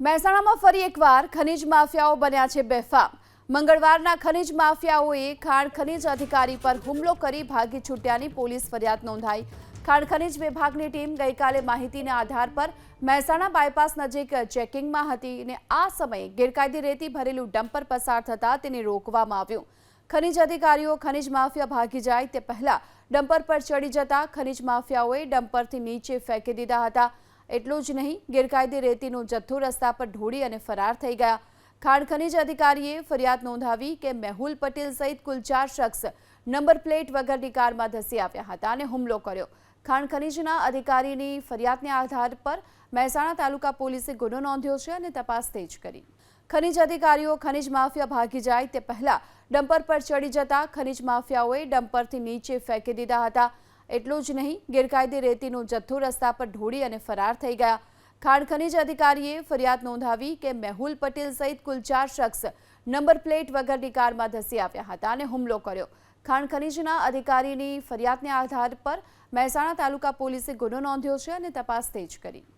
મહેસાણામાં ફરી એકવાર ખનીજ માફિયાઓ બન્યા છે બેફામ. મંગળવારના ખનીજ માફિયાઓએ ખાણ ખનીજ અધિકારી પર હુમલો કરી ભાગી છૂટ્યાની પોલીસ ફરિયાદ નોંધાઈ. ખાણ ખનીજ વિભાગની ટીમ ગઈકાલે માહિતીના આધાર પર મહેસાણા બાયપાસ નજીક ચેકિંગમાં હતી અને આ સમયે ગેરકાયદે રેતી ભરેલું ડમ્પર પસાર થતાં તેને રોકવામાં આવ્યું. ખનીજ અધિકારીઓ ખનીજ માફિયા ભાગી જાય તે પહેલા ડમ્પર પર ચડી જતા ખનીજ માફિયાઓએ ડમ્પરથી નીચે ફેંકી દીધા હતા. એટલું જ નહીં, ગેરકાયદે રેતીનો જથ્થો રસ્તા પર ઢોળી અને ફરાર થઈ ગયા. ખાણ ખનીજ અધિકારીએ ફરિયાદ નોંધાવી કે મેહુલ પટેલ સહિત કુલ ચાર શખ્સ નંબર પ્લેટ વગરની કારમાં ધસી આવ્યા હતા અને હુમલો કર્યો. ખાણ ખનીજના અધિકારીની ફરિયાદને આધાર પર મહેસાણા તાલુકા પોલીસે ગુનો નોંધ્યો છે અને તપાસ તેજ કરી. ખનીજ અધિકારીઓ ખનીજ માફિયા ભાગી જાય તે પહેલા ડમ્પર પર ચડી જતા ખનીજ માફિયાઓએ ડમ્પરથી નીચે ફેંકી દીધા હતા. એટલું જ નહીં, ગેરકાયદે રેતીનો જથ્થો રસ્તા પર ઢોળી અને ફરાર થઈ ગયા. ખાણ ખનીજ અધિકારીએ ફરિયાદ નોંધાવી કે મેહુલ પટેલ સહિત કુલ ચાર શખ્સ નંબર પ્લેટ વગરની કારમાં ધસી આવ્યા હતા અને હુમલો કર્યો. ખાણ ખનીજના અધિકારીની ફરિયાદને આધાર પર મહેસાણા તાલુકા પોલીસે ગુનો નોંધ્યો છે અને તપાસ તેજ કરી.